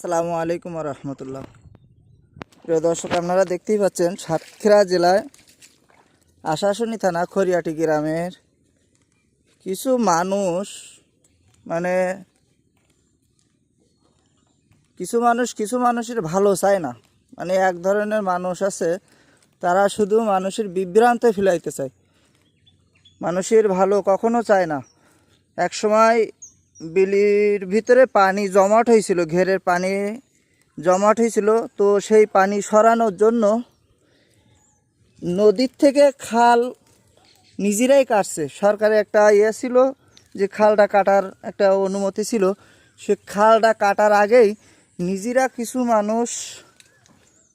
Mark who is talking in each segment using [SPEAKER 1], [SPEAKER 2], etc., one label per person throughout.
[SPEAKER 1] আসসালামু আলাইকুম রহমতুল্লাহ প্রিয় দর্শক, আপনারা দেখতেই পাচ্ছেন সাতক্ষীরা জেলায় আশাশুনি থানা খরিয়াটি গ্রামের কিছু মানুষ মানে কিছু মানুষ, কিছু মানুষের ভালো চায় না। মানে এক ধরনের মানুষ আছে, তারা শুধু মানুষের বিভ্রান্তে ফেলাইতে চায়। মানুষের ভালো কখনো চায় না। এক সময় বিলির ভিতরে পানি জমাট হয়েছিল, ঘেরের পানি জমাট হয়েছিল। তো সেই পানি সরানোর জন্য নদীর থেকে খাল নিজেরাই কাটছে। সরকারের একটা ইয়ে ছিল যে খালটা কাটার একটা অনুমতি ছিল। সে খালটা কাটার আগেই নিজেরা কিছু মানুষ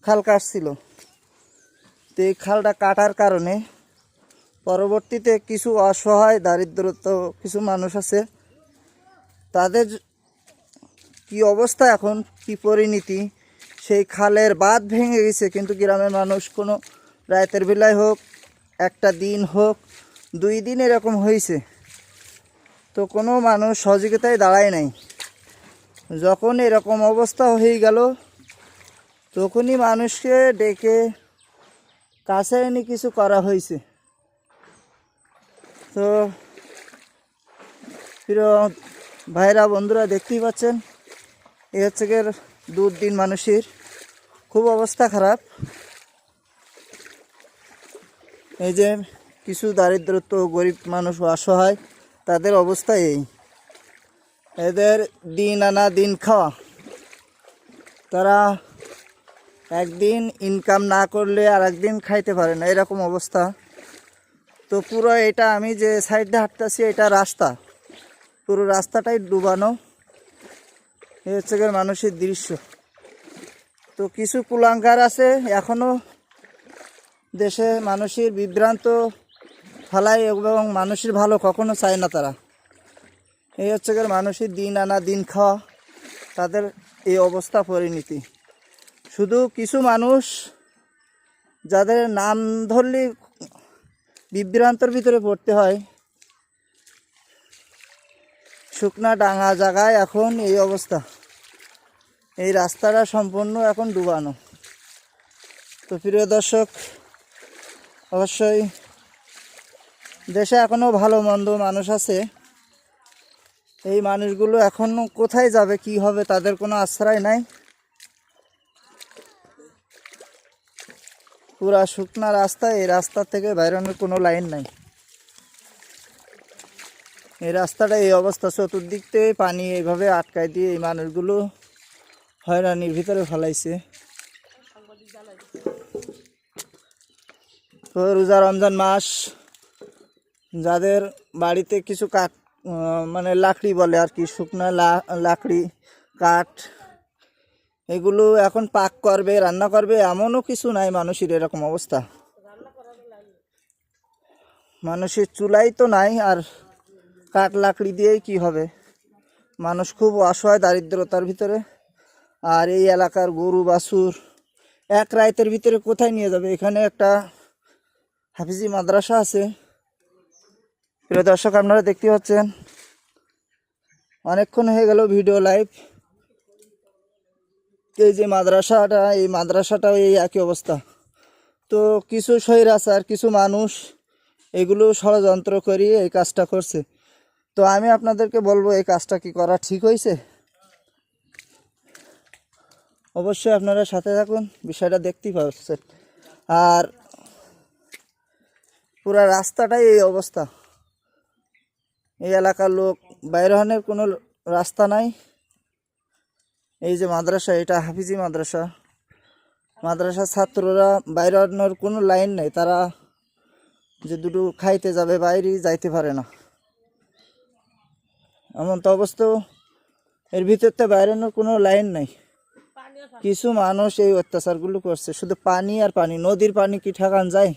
[SPEAKER 1] খাল কাটছিল। তো এই খালটা কাটার কারণে পরবর্তীতে কিছু অসহায়, দারিদ্রত কিছু মানুষ আছে তাদের কি অবস্থা এখন? কি পরিণতি? সেই খালের বাঁধ ভেঙে গেছে, কিন্তু গ্রামের মানুষ কোনো রাতের বেলায় হোক, একটা দিন হোক, দুই দিন এরকম হয়েছে। তো কোনো মানুষ সহযোগিতায় দাঁড়ায় নাই। যখন এরকম অবস্থা হয়ে গেল, তখনই মানুষকে ডেকে কাছে এনে কিছু করা হয়েছে। তো প্রিয় ভাইরা, বন্ধুরা, দেখতেই পাচ্ছেন? এ হচ্ছে গিয়ে দূর দিন মানুষের। খুব অবস্থা খারাপ। এই যে কিছু দারিদ্রত্ব, গরিব মানুষ অসহায়, তাদের অবস্থা এই। এদের দিন আনা দিন খাওয়া। তারা একদিন ইনকাম না করলে আর একদিন খাইতে পারে না, এরকম অবস্থা। তো পুরো এটা আমি যে সাইড হাঁটতেছি, এটা রাস্তা। পুরো রাস্তাটাই ডুবানো। এই হচ্ছে গিয়ে মানুষের দৃশ্য। তো কিছু কুলাঙ্কার আছে এখনও দেশে মানুষের বিভ্রান্ত ফেলায় এবং মানুষের ভালো কখনো চায় না তারা। এই হচ্ছে গিয়ে মানুষের দিন আনা দিন খাওয়া, তাদের এই অবস্থা পরিণতি। শুধু কিছু মানুষ যাদের নাম ধরলে বিভ্রান্তর ভিতরে পড়তে হয় শুকনা ডাঙা জায়গায় এখন এই অবস্থা। এই রাস্তাটা সম্পূর্ণ এখন ডুবানো। তো প্রিয় দর্শক, অবশ্যই দেশে এখনও ভালো মন্দ মানুষ আছে। এই মানুষগুলো এখন কোথায় যাবে, কি হবে, তাদের কোনো আশ্রয় নাই। পুরা শুকনা রাস্তা, এই রাস্তা থেকে বাইরানোর কোনো লাইন নাই। এই রাস্তাটা, এই অবস্থা চতুর্দিক থেকে পানি এইভাবে আটকায় দিয়ে এই মানুষগুলো হয়রানির ভিতরে ফেলাইছে। তো রোজা রমজান মাস, যাদের বাড়িতে কিছু কাঠ মানে লাকড়ি বলে আর কি, শুকনা লাকড়ি, কাঠ, এগুলো এখন পাক করবে, রান্না করবে, এমনও কিছু নাই মানুষের এরকম অবস্থা। মানুষের চুলাই তো নাই আর কাঠ লাকড়ি দিয়েই কি হবে? মানুষ খুব অসহায় দারিদ্রতার ভিতরে। আর এই এলাকার গরু, বাছুর এক রাইতের ভিতরে কোথায় নিয়ে যাবে? এখানে একটা হাফিজি মাদ্রাসা আছে। প্রিয় দর্শক, আপনারা দেখতে পাচ্ছেন, অনেকক্ষণ হয়ে গেল ভিডিও লাইভ। এই যে মাদ্রাসাটা, এই মাদ্রাসাটাও এই একই অবস্থা। তো কিছু স্বৈরাচার কিছু মানুষ এগুলো ষড়যন্ত্র করিয়ে এই কাজটা করছে। তো আমি আপনাদেরকে বলব, এই কাজটা কি করা ঠিক হয়েছে? অবশ্যই আপনারা সাথে থাকুন, বিষয়টা দেখতেই পাচ্ছেন। আর পুরা রাস্তাটাই এই অবস্থা। এই এলাকার লোক, বাইরহানের কোনো রাস্তা নাই। এই যে মাদ্রাসা, এটা হাফিজি মাদ্রাসা। মাদ্রাসার ছাত্ররা বাইরানোর কোনো লাইন নেই, তারা যে দুটো খাইতে যাবে, বাইরেই যাইতে পারে না। এমন তো অবস্থা। এর ভিতরতে বাইরানোর কোনো লাইন নাই। কিছু মানুষ এই অত্যাচারগুলো করছে। শুধু পানি আর পানি নদীর পানি কি ঠেকান যায়?